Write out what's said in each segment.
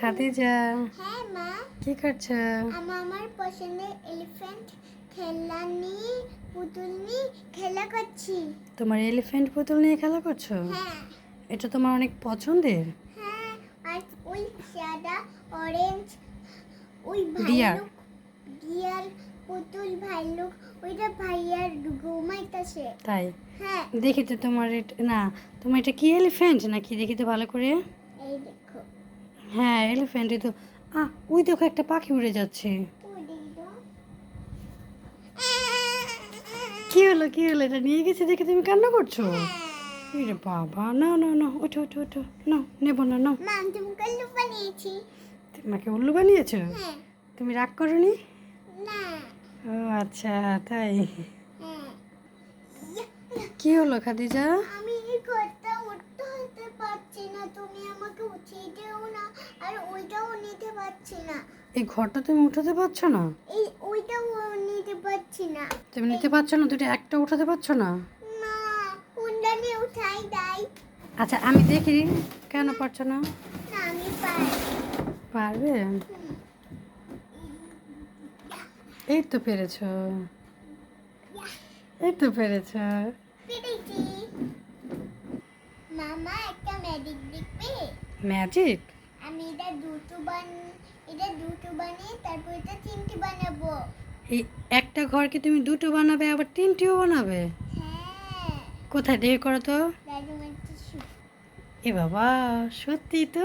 খাদিজা হ্যাঁ মা। কি করছ আমি আমার পছন্দের এলিফ্যান্ট খেলনা নিয়ে পুতুল নিয়ে খেলা করছি। তোমার এলিফ্যান্ট পুতুল নিয়ে খেলা করছ? হ্যাঁ। এটা তোমার অনেক পছন্দের। হ্যাঁ আর ওই সাদা অরেঞ্জ ওই. ভাইলুক ডিয়ার পুতুল ভাইলুক ওইটা ভাইয়ার ঘুমাইতেছে। তাই? হ্যাঁ। দেখি তো তোমার এটা না তোমার এটা কি এলিফ্যান্ট নাকি দেখি তো ভালো করে। এই দেখো। হ্যাঁ এলিফ্যান্টই তো। আহ ওই দেখো একটা পাখি উড়ে যাচ্ছে। কি হলো কি হলো? এটা নিয়ে গেছে দেখে তুমি কান্না করছ? রে বাবা না না না ওঠো ওঠো ওঠো। না নেব না না। তোমাকে উল্লু বানিয়েছো? হ্যাঁ। তুমি রাগ করনি? না। ও আচ্ছা তাই। হ্যাঁ। কি হলো খাদিজা? আমি ঘরটা উঠতে হতে পারছি না। তুমি আমাকে উঠিয়ে দিও না। আর ওইটাও নিতে পারছি না। এই ঘরটা তুমি উঠাতে পারছ না? এই ওইটাও নিতে পারছি না। তুমি নিতে পারছ না? দুটো একটা উঠাতে পারছ না? না কুন্ডানি উঠাই দেয় আচ্ছা আমি দেখি। কেন পারছ না? আমি পারি। পারবে? এই তো পেরেছ। এই তো পেরেছ। পেরেছি। মামা একটা ম্যাজিক দেখবে? ম্যাজিক? আমি এটা দুটো বান এটা দুটো বানিয়ে তারপর এটা তিনটে বানাবো। এই একটা ঘরকে তুমি দুটো বানাবে আবার তিনটিও বানাবে? হ্যাঁ। কোথায়? দেখে করো তো। এ বাবা সত্যি তো?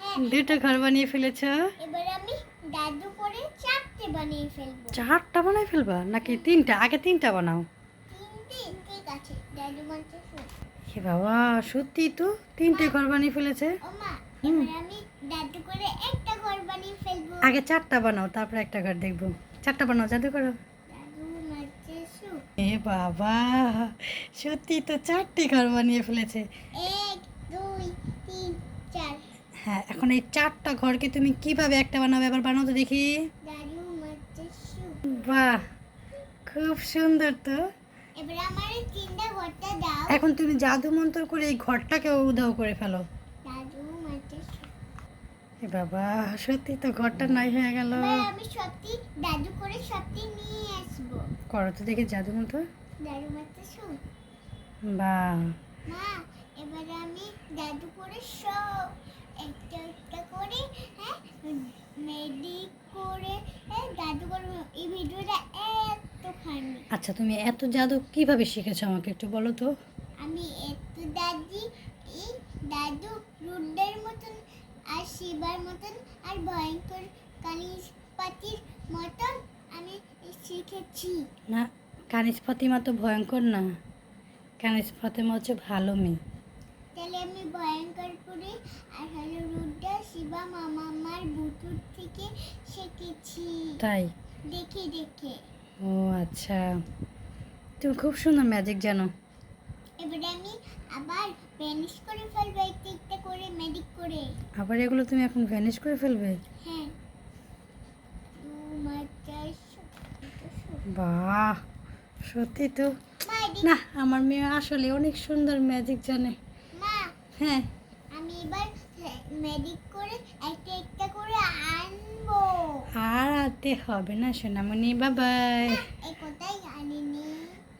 হ্যাঁ। দুটো ঘর বানিয়ে ফেলেছো? এবার আমি দাদু করে চারটে বানিয়ে ফেলব। চারটা বানাই ফেলবা? নাকি তিনটা? আগে তিনটা বানাও। ঠিক আছে। দাদু মারতে এ বাবা সত্যি তো? তিনটে ঘর বানিয়ে ফেলেছে? মা আগে চারটা বানাও তারপরে একটা ঘর দেখব। চারটা বানাও জাদু করো। এ বাবা সত্যি তো চারটি ঘর বানিয়ে ফেলেছে। হ্যাঁ এখন এই চারটা ঘরকে তুমি কীভাবে একটা বানাবে এবার বানাও তো দেখি। বাহ খুব সুন্দর তো। এখন তুমি জাদু মন্ত্র করে এই ঘরটাকে উধাও করে ফেলো। বাবা সত্যি তো ঘরটা নাই হয়ে গেল। আমি সত্যি দাদু করে সত্যি নিয়ে আসব। করো তো দেখি জাদু মন্ত্র দাদু মারতে শুরু বাহ মা এবারে আমি দাদু করে সব একটা একটা করে হ্যাঁ মেডিক করে হ্যাঁ দাদু করে এই ভিডিওটা এতখানি। আচ্ছা তুমি এত জাদু কীভাবে শিখেছো আমাকে একটু বলো তো। আমি এত দাদি এই দাদু রুদ্রের মতন আর শিবার মতন আর ভয়ঙ্কর কালিশ পাতির মতন আমি শিখেছি। না কানিস ফাতিমা তো ভয়ঙ্কর না। কানিস ফাতিমা হচ্ছে ভালো মেয়ে। তাহলে আমি ভয়ঙ্কর করে আর হলো রুদ্র শিবা মামা আমার বুটুর থেকে শিখেছি। তাই? দেখে দেখে। ও আচ্ছা। তুমি খুব সুন্দর ম্যাজিক জানো। এবারে আমি আবার ভ্যানিশ করে ফেলব একটা করে মেডিক করে। আবার এগুলো তুমি এখন ভ্যানিশ করে ফেলবে? হ্যাঁ। বাহ সত্যি তো। না আমার মেয়ে আসলে অনেক সুন্দর ম্যাজিক জানে। হ্যাঁ। আমি এবার ম্যাজিক করে একটা একটা করে আনব। আর আনতে হবে না সোনামণি বাবাই